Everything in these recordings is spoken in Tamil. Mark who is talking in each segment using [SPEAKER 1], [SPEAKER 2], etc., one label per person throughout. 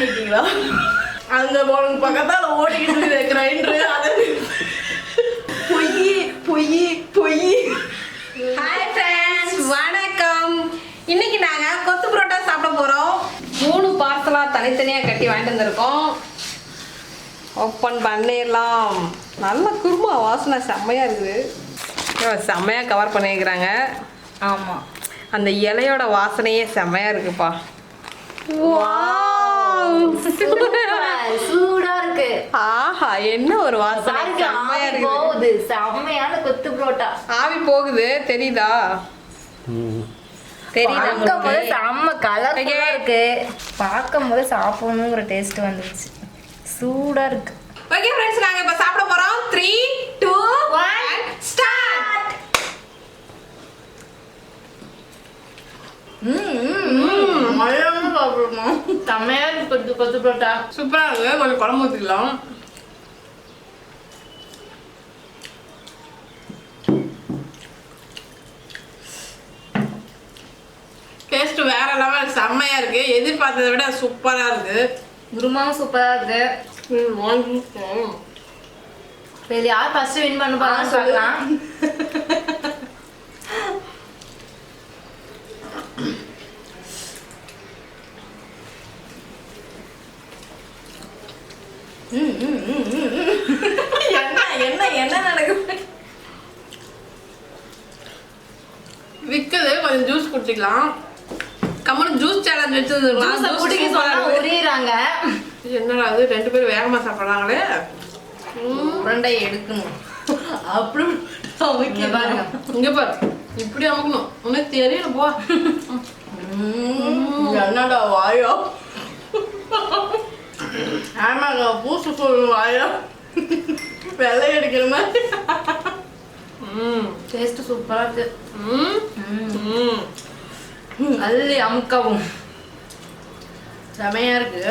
[SPEAKER 1] பண்ணிட்டீங்களா அங்க போனது பக்கத்தால ஓடிக்கிட்டு கிரைண்டர் அதை பொய் பொய் பொய்.
[SPEAKER 2] ஹாய் ஃப்ரெண்ட்ஸ் வணக்கம். இன்னைக்கு நாங்க கொத்து புரோட்டா சாப்பிட போறோம். மூணு பார்சலா தனித்தனியா கட்டி வாங்கிட்டு வந்திருக்கோம். ஓப்பன் பண்ணிடலாம். நல்ல குருமா வாசனை செம்மையா இருக்குது. ஐயோ, செம்மையா கவர் பண்ணியிருக்கிறாங்க.
[SPEAKER 1] ஆமா.
[SPEAKER 2] அந்த இலையோட வாசனையே செம்மையா இருக்குப்பா.
[SPEAKER 3] சூப்பர், சூடா இருக்கு.
[SPEAKER 2] ஆஹா என்ன ஒரு வாசனை. செம்மையா
[SPEAKER 3] போகுது. செம்மையான கொத்து புரோட்டா.
[SPEAKER 2] ஆவி போகுது தெரியுதா? தெரியுதா?
[SPEAKER 3] செம்ம கலர்ஃபுல்லா. இருக்கு. சாப்பிடணுங்கிற டேஸ்ட் வந்துருச்சு. சூடா இருக்கு.
[SPEAKER 2] ஓகே ஃப்ரெண்ட்ஸ் நாங்க இப்ப சாப்பிட போறோம். 3 2 1 ஸ்டார்ட்
[SPEAKER 1] மழையாம சாப்பிடுமா
[SPEAKER 3] செம்மையா இருக்கு. கொத்து கொத்து புரோட்டா.
[SPEAKER 2] சூப்பரா இருக்கு. கொஞ்சம் குழம்பு ஊத்திக்கலாம் டேஸ்ட் வேற லெவல் செம்மையா இருக்கு. எதிர்பார்த்ததை விட சூப்பரா இருக்கு.
[SPEAKER 3] குருமாவும் சூப்பரா இருக்கு. சரி யார் ஃபர்ஸ்ட் வின் பண்ண போறாங்கன்னு பார்க்கலாம்
[SPEAKER 1] என்ன என்ன என்ன நடக்குது
[SPEAKER 2] விக்குது கொஞ்சம் ஜூஸ் குடிச்சிக்கலாம் கம்மனு ஜூஸ் சேலஞ்ச் வச்சிருந்துருக்கலாம்
[SPEAKER 3] ஜூஸை குடிக்க சொன்னா உரியுறாங்க.
[SPEAKER 2] என்னடா அது ரெண்டு பேரும் வேகமா சாப்பிடுறாங்களே.
[SPEAKER 1] உருண்டை எடுக்கணும். அப்படி
[SPEAKER 3] இங்க பாருங்க.
[SPEAKER 2] இங்க பாரு. இப்படி அமுக்கணும். உனக்கு தெரியல போ.
[SPEAKER 1] ம், என்னடா வாயோ? ஆமாங்க பூசு சொல்லு வாயோ? வெள்ளை அடிக்கிற மாதிரி.
[SPEAKER 2] ம்.
[SPEAKER 3] டேஸ்ட் சூப்பரா இருக்கு.
[SPEAKER 2] ம். ம்.
[SPEAKER 3] அள்ளி அமுக்கவும்.
[SPEAKER 1] செமையா இருக்கு.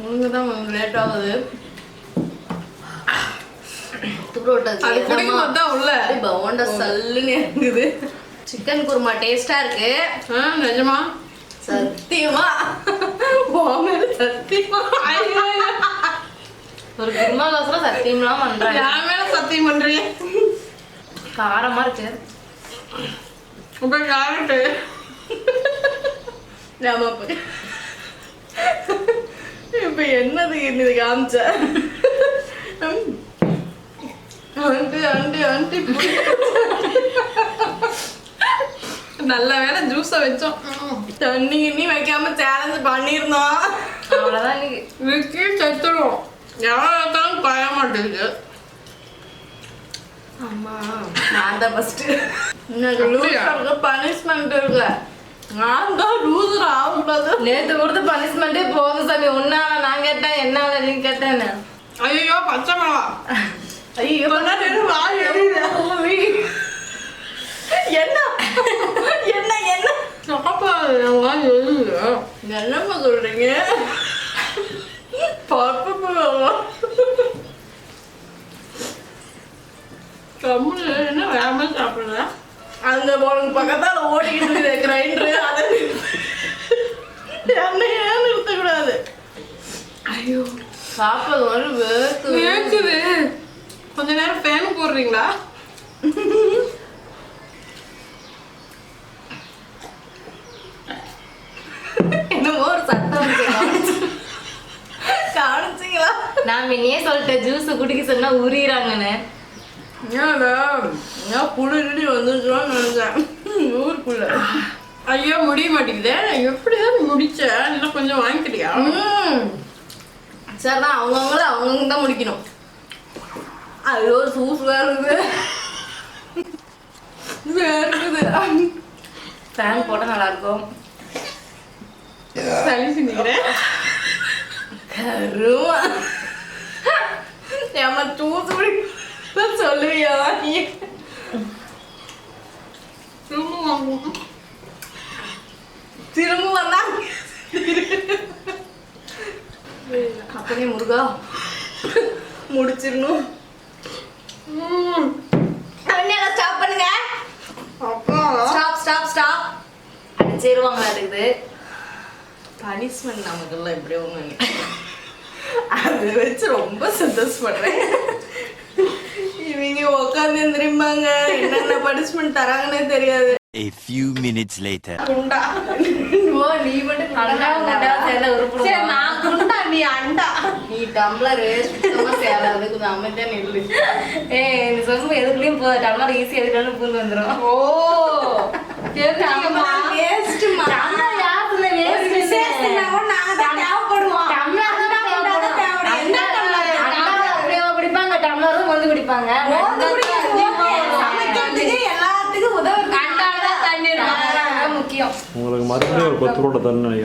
[SPEAKER 1] நீங்க தான் லேட் ஆகுது இருக்குது. சிக்கன் குருமா டேஸ்டா இருக்கு.
[SPEAKER 2] நிஜமா?
[SPEAKER 1] சத்தியமா? சத்தியமா?
[SPEAKER 3] ஒரு குருமா கோசரம் சத்தியம்லாம்
[SPEAKER 2] மேல சத்தியம் பண்றீங்க?
[SPEAKER 3] காரமா இருக்கு.
[SPEAKER 2] இப்ப யாருட்டு
[SPEAKER 1] ஆமா இப்ப இப்ப என்னது இது காமிச்ச? Aunty aunty aunty.
[SPEAKER 2] நல்ல வேளை ஜூஸை வச்சோம்.
[SPEAKER 1] தண்ணி கிண்ணி வைக்காம சேலஞ்ச் பண்ணியிருந்தோம்.
[SPEAKER 3] அவ்வளவுதான்
[SPEAKER 2] விக்கி செத்துடும் யாராலும் காய மாட்டேங்குது
[SPEAKER 1] ஆமா நான் தான் ஃபர்ஸ்ட் எனக்கு? லூசருக்கு பனிஷ்மெண்ட் இருக்கு நான் தான் லூசர் ஆகக்கூடாது
[SPEAKER 3] நேத்து கொடுத்த பனிஷ்மெண்டே போதும் சாமி. உன்னால நான் கேட்டேன் என்னால நீ கேட்டேன்னு.
[SPEAKER 2] ஐயோ பச்சை மிளகா.
[SPEAKER 1] ஐயோ. என்ன? என்ன என்ன?
[SPEAKER 2] சாப்பாடு.
[SPEAKER 1] என்னம்மா சொல்றீங்க? பருப்பு புழுவா?
[SPEAKER 2] கம்முனு என்ன வேகமா சாப்பிடுற
[SPEAKER 1] அங்க போனது பக்கத்தால ஓடிக்கிட்டு இருக்குது கிரைண்டர் அதை என்னையே நிறுத்தக்கூடாது?
[SPEAKER 2] ஐயோ.
[SPEAKER 1] சாப்பிடுறது ஒரு வேர்த்து
[SPEAKER 2] கேக்குது கொஞ்ச நேரம் ஃபேன் போடுறீங்களா?
[SPEAKER 1] என்னமோ ஒரு சத்தம் காணிச்சிங்களா?
[SPEAKER 3] நான் முன்னே சொல்லிட்டேன் ஜூஸ் குடிக்க சொன்னா உரியுறாங்கன்னு.
[SPEAKER 1] ஏன் புழு கிளி வந்துருச்சோன்னு நினைச்சேன். ஊருக்குள்ள
[SPEAKER 2] ஐயோ முடிய மாட்டேங்குதே. எப்படிதான் முடிச்ச? இல்லை கொஞ்சம் வாங்கிக்கிட்டியா?
[SPEAKER 1] ம். சரிதான் அவங்கவுங்கள அவங்கவுங்க தான் முடிக்கணும். ஐயோ சூஸ் வேற இருக்குது. வேற இருக்குது.
[SPEAKER 3] ஃபேன் போட்டா நல்லா இருக்கும்
[SPEAKER 2] சளி சிந்திக்கிறேன்
[SPEAKER 1] கருமா ஏமா சூஸ் குடி சொல்லுவியா நீ
[SPEAKER 2] திரும்ப
[SPEAKER 1] திரும்ப வந்தா அப்படியே முருகா முடிச்சிடணும் ஸ்டாப் பண்ணுங்க
[SPEAKER 2] அப்பா
[SPEAKER 1] ஸ்டாப் ஸ்டாப் ஸ்டாப்
[SPEAKER 3] அடிச்சிருவாங்க இருக்குது
[SPEAKER 1] பனிஷ்மெண்ட் நமக்குள்ள இப்படி ஒன்று அது வச்சு ரொம்ப சந்தோஷப்படுறேன் இவங்க உட்காந்து எந்திரிப்பாங்க என்னென்ன பனிஷ்மெண்ட் தராங்கன்னே தெரியாது.
[SPEAKER 4] A few minutes later.
[SPEAKER 2] குண்டா.
[SPEAKER 1] ஓ நீ மட்டும்
[SPEAKER 3] அண்டாவும் குண்டாவும் சேர்ந்தா
[SPEAKER 2] சரி
[SPEAKER 3] உருப்பிடுவோம்.
[SPEAKER 2] நான் குண்டா நீ அண்டா?
[SPEAKER 1] நீ டம்ளர் சுத்தமா சேராது கொஞ்சம் அமைதியா நில்லு.
[SPEAKER 3] ஏய், இந்த சொம்பு எதுக்குள்ளயும் போ- டம்ளர் easy எதுக்குள்ளாலும் பூந்து வந்துரும்.
[SPEAKER 2] ஓ. தெரிஞ்சுக்கம்மா
[SPEAKER 1] வேஸ்ட்மா
[SPEAKER 3] டம்ளர் யார் சொன்னா
[SPEAKER 2] ஒரு
[SPEAKER 3] waste ன்னு? குடிப்பாங்க.
[SPEAKER 2] எல்லாத்துக்கும் உதவு
[SPEAKER 3] கண்டாதான் தண்ணீர் முக்கியம்.
[SPEAKER 5] உங்களுக்கு மறுபடியும் ஒரு பத்து கூட தண்ணி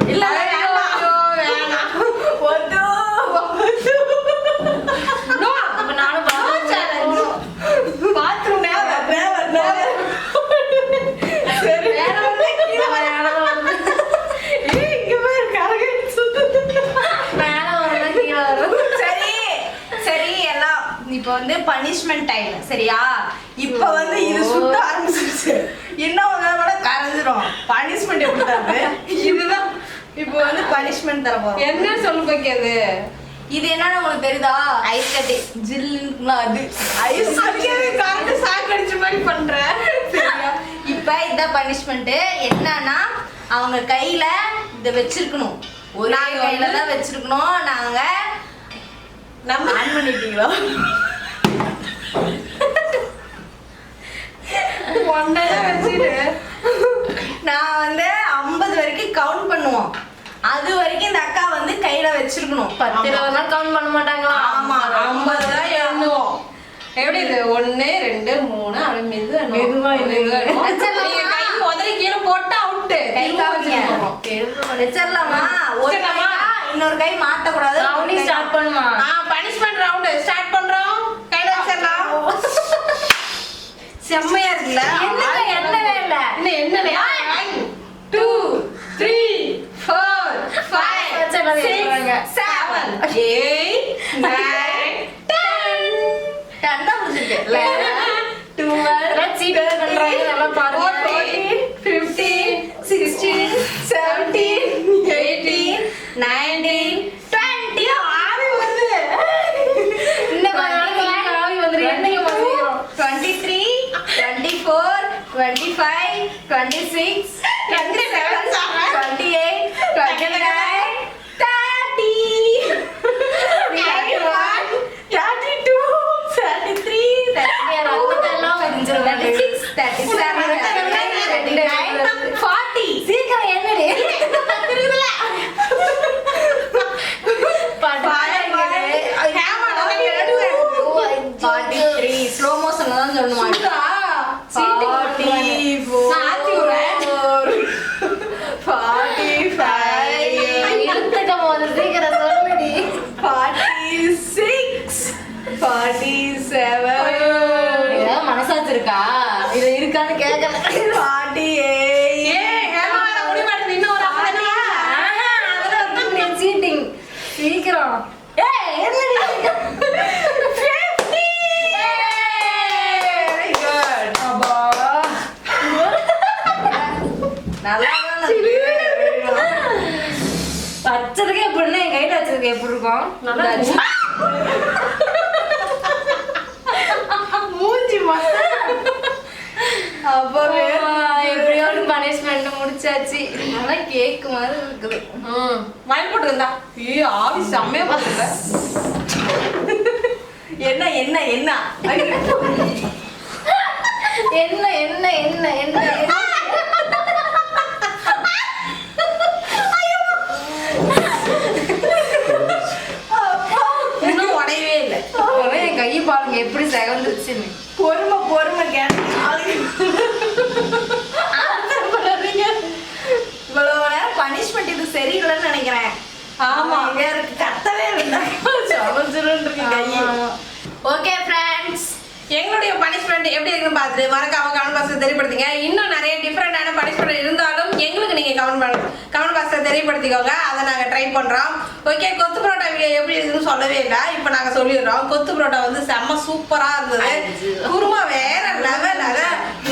[SPEAKER 1] இப்போ வந்து பனிஷ்மெண்ட் டைம் சரியா? இப்போ வந்து இது சுத்த ஆரம்பிச்சிருச்சு. நேரம் கூட கரைஞ்சிரும். பனிஷ்மெண்ட் எப்படி தருது? இதுதான். இப்போ வந்து பனிஷ்மெண்ட் தர போறோம்.
[SPEAKER 2] என்ன சொல்லு வைக்கிறது
[SPEAKER 1] இது என்னன்னு உங்களுக்கு தெரியுதா?
[SPEAKER 3] ஐஸ் கட்டி.
[SPEAKER 1] ஜில்லுன்னு அது. ஐஸ்
[SPEAKER 2] கரண்ட் சாக்கடிச்ச மாதிரி பண்ற.
[SPEAKER 1] இப்போ இதான் பனிஷ்மெண்ட் என்னன்னா அவங்க கையில இத வச்சிருக்கணும். ஒரு
[SPEAKER 2] நாங்க
[SPEAKER 1] கையில தான் வச்சிருக்கணும். நாங்க
[SPEAKER 2] நம்ம
[SPEAKER 1] ஆன் பண்ணிட்டீங்களா?
[SPEAKER 2] ஒன்னே வச்சுட்டு.
[SPEAKER 1] நான் வந்து ஐம்பது வரைக்கும் கவுண்ட் பண்ணுவோம். அது வரைக்கும் இந்த அக்கா வந்து கையில வச்சிருக்கணும்.
[SPEAKER 3] பத்து இருபது நாள் கவுண்ட் பண்ண மாட்டாங்களா?
[SPEAKER 1] ஆமா
[SPEAKER 2] ஐம்பது தான் எண்ணுவோம். எப்படி இது? ஒண்ணு ரெண்டு மூணு அப்படி மெதுவா.
[SPEAKER 3] மெதுவா.
[SPEAKER 2] நீங்க கை உதறி கீழே போட்டா அவுட்டு
[SPEAKER 1] கை காமிங்க வச்சிடலாமா? இன்னொரு கை மாட்டக்கூடாது
[SPEAKER 3] ரவுண்டி ஸ்டார்ட் பண்ணுமா?
[SPEAKER 2] ஆ பனிஷ்மெண்ட் ரவுண்டு ஸ்டார்ட் பண்ணுறோம் கையில் வச்சிடலாம். செம்மையா இருக்குல்ல?
[SPEAKER 3] என்ன என்ன வேலை?
[SPEAKER 2] இன்னும் என்ன one two three four five six seven eight nine ten
[SPEAKER 1] ten தான்
[SPEAKER 3] முடிஞ்சிருக்கேன் டுவெல் சீட்டர் பண்ணுறாங்க நல்லா பாருங்க.
[SPEAKER 2] Fifteen sixteen seventeen nineteen twenty. ஆவி வருது.
[SPEAKER 3] இன்னும் கொஞ்ச நாளைக்கு ஆவி வந்துரு என்னைக்கு
[SPEAKER 1] மாத்திரும்
[SPEAKER 3] twenty three twenty four
[SPEAKER 1] twenty five twenty six
[SPEAKER 3] twenty seven
[SPEAKER 1] twenty eight twenty nine thirty
[SPEAKER 2] thirty one thirty two thirty three
[SPEAKER 1] thirty
[SPEAKER 3] thirty six thirty seven
[SPEAKER 1] forty seven
[SPEAKER 3] ஏதாவது மனசாச்சு இருக்கா இது இருக்கான்னு கேட்கல ஃபார்ட்டி சீக்கிரம். வச்சதுக்கே எப்படின்னா என் கையில வச்சிருக்கேன் எப்படி இருக்கும்?
[SPEAKER 2] நல்லா
[SPEAKER 3] முடிச்சாச்சு நல்லா கேக் மாதிரி இருக்குது.
[SPEAKER 2] வாங்கி போட்டுருந்தா? ஐயோ ஆவி செம்மையா போட்டுருக்க
[SPEAKER 1] என்ன என்ன என்ன?
[SPEAKER 3] என்ன என்ன என்ன என்ன?
[SPEAKER 2] உடையவே இல்லை.
[SPEAKER 3] என் கையை பாருங்க எப்படி சகந்துருச்சுன்னு.
[SPEAKER 1] பொறுமை பொறுமை கேட்டு சரியில்லைன்னு நினைக்கிறேன்.
[SPEAKER 2] ஆமா.
[SPEAKER 1] இருக்கு. கத்தவே இல்லை. சமைச்சிருந்து இருக்கு கை.
[SPEAKER 3] ஆமா.
[SPEAKER 1] ஓகே ஃப்ரெண்ட்ஸ்
[SPEAKER 2] எங்களுடைய பனிஷ்மெண்ட் எப்படி இருக்குன்னு பார்த்துட்டு மறக்காம கமெண்ட் பாக்ஸ்ல தெரியப்படுத்துங்க. இன்னும் நிறைய டிஃப்ரெண்டான பனிஷ்மெண்ட் இருந்தாலும் எங்களுக்கு நீங்க கமெண்ட் பண்ண கமெண்ட் பாக்ஸ்ல தெரியப்படுத்திக்கோங்க. அதை நாங்க ட்ரை பண்றோம். ஓகே கொத்து பரோட்டா வீடியோ எப்படி இருக்குன்னு சொல்லவே இல்லை. இப்போ நாங்க சொல்லிடுறோம். கொத்து பரோட்டா வந்து செம்ம சூப்பரா இருந்தது. குருமா வேற லெவல்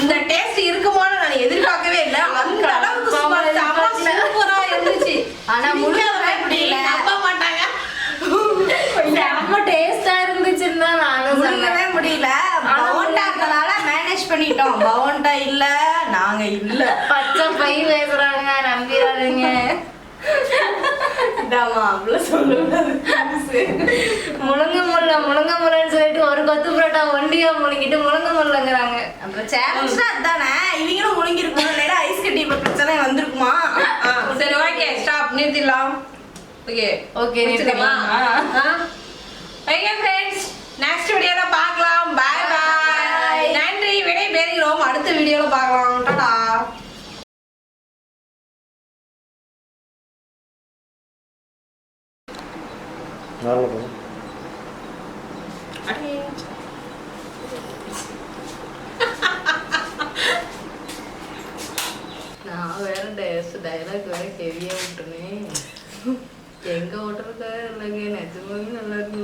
[SPEAKER 2] இந்த டேஸ்ட் இருக்குமோன்னு நான் எதிர்பார்க்கவே இல்லை. அந்த அளவுக்கு super, செம்ம சூப்பரா இருந்துச்சு
[SPEAKER 1] ஆனா முடியல.
[SPEAKER 2] நம்ப மாட்டாங்க.
[SPEAKER 3] செம்ம டேஸ்டா இருந்துச்சுன்னு தான் நானும் சொன்னேன்.
[SPEAKER 1] முடியல. பவுண்டா இருந்தனால மேனேஜ் பண்ணிட்டோம். பவுண்டா இல்ல நாங்க இல்ல.
[SPEAKER 3] பச்சை பை பேசுறாங்க நம்பிடாதீங்க. முழுங்க முல்ல முழுங்க முல்லன்னு சொல்லிட்டு ஒரு கொத்து புரோட்டா ஒண்டியா முழுங்கிட்டு முழுங்க முல்லங்கிறாங்க
[SPEAKER 1] அப்புறம் சேலஞ்ச்னா அதானே இவங்களும் முழுங்கி இருக்கணும் ஐஸ் கட்டி பிரச்சனை வந்திருக்குமா?
[SPEAKER 2] நிறுத்திடலாம் ஓகே.
[SPEAKER 3] Okay,
[SPEAKER 2] நிறுத்திடலாமா. ஓகே ஃப்ரெண்ட்ஸ் நெக்ஸ்ட் வீடியோல பார்க்கலாம். பாய் பாய் நன்றி. விடை பெறுகிறோம். அடுத்த வீடியோல பார்க்கலாம். டாடா.
[SPEAKER 5] நார்மலாக போகும்
[SPEAKER 3] டேஸ்ட் டைலாக் வேற ஹெவியா விட்டுனேன் எங்க ஓட்டுறதா இல்லைங்க நிஜமாவே நல்லா இருக்கு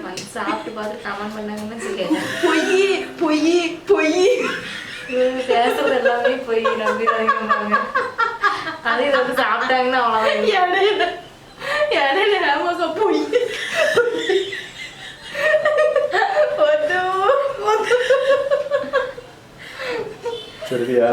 [SPEAKER 3] வந்து சாப்பிட்டு பார்த்து கமெண்ட் பண்ணாங்கன்னு வச்சுக்கோங்க
[SPEAKER 1] பொய் பொய் பொய்.
[SPEAKER 3] பேசுறது எல்லாமே போய் நம்பிடாதீங்க அது இதை வந்து சாப்பிட்டாங்கன்னா அவ்வளோதான்
[SPEAKER 1] இடையில இடையில ஹேமோசா பொய்.
[SPEAKER 5] சரியா?